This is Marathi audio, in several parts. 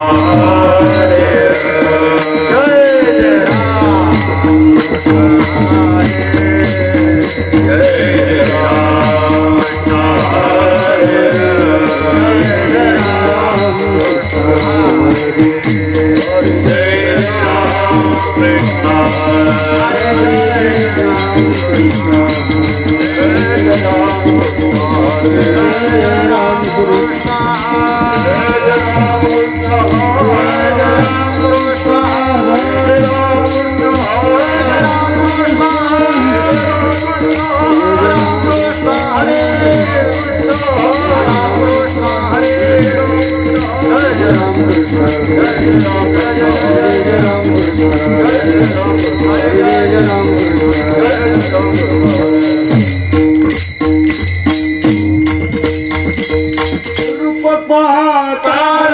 Yeah. रूप पाहता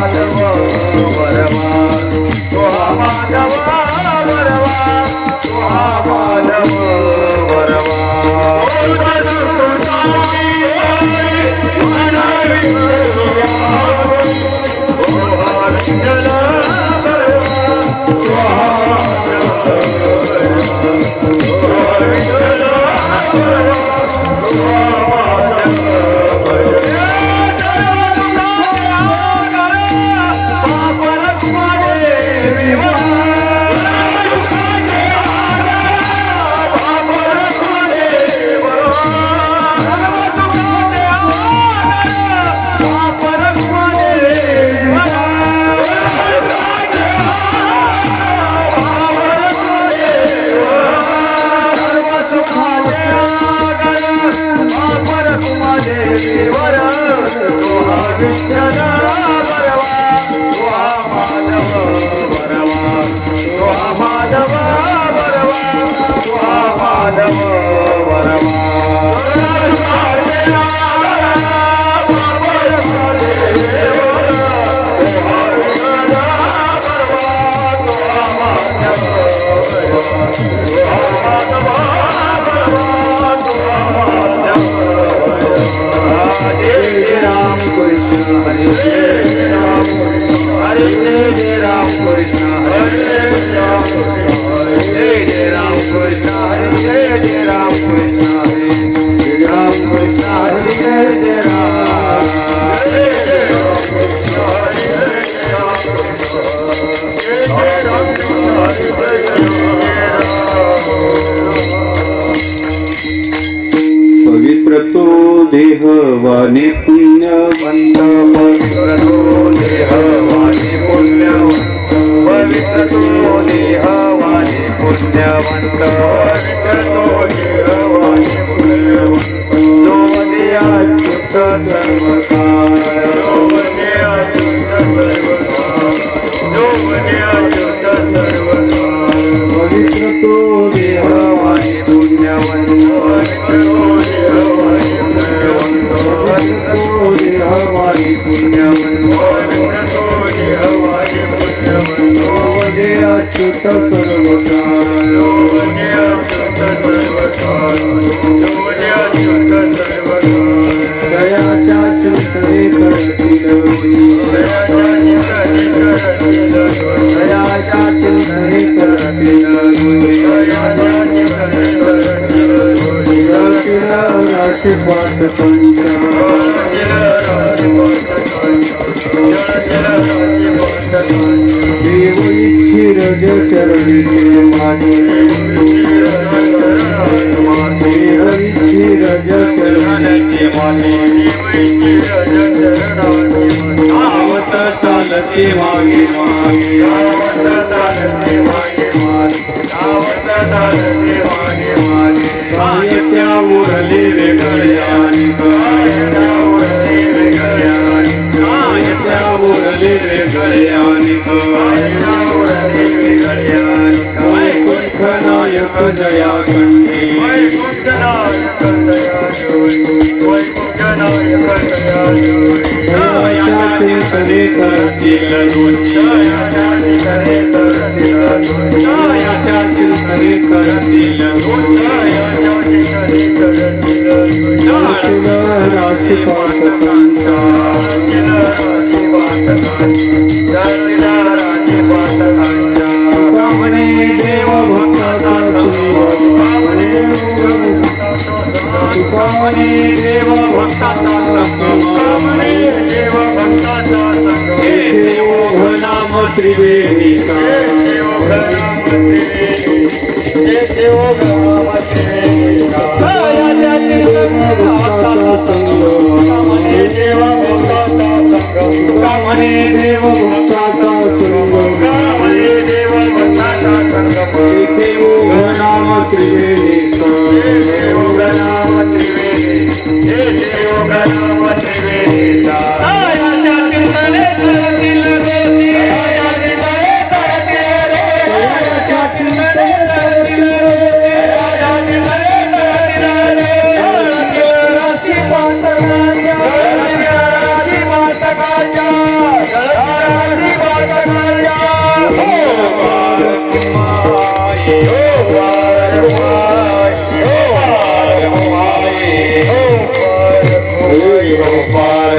માધવ पवित्र तो देह वाणी Madama इच्छिर चरणी माने देव इच्छिर चरणी आवत चालते मागे मागे त्या उरले वेगळ्याने त्या नायक जया कंठी चिंतने करतील करतील नाम त्रिवेणीचा याच्या भक्ताचा संगम कामने देव भक्ताचा संगम देव नाम त्रिवेणीचा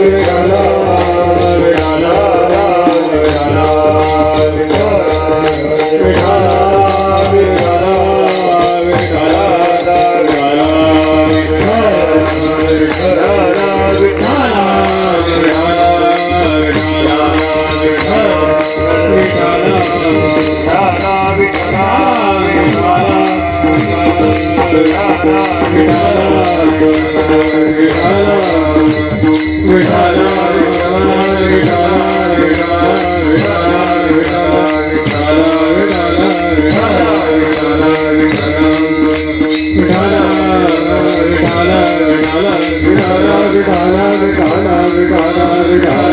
विठाला Hare Hare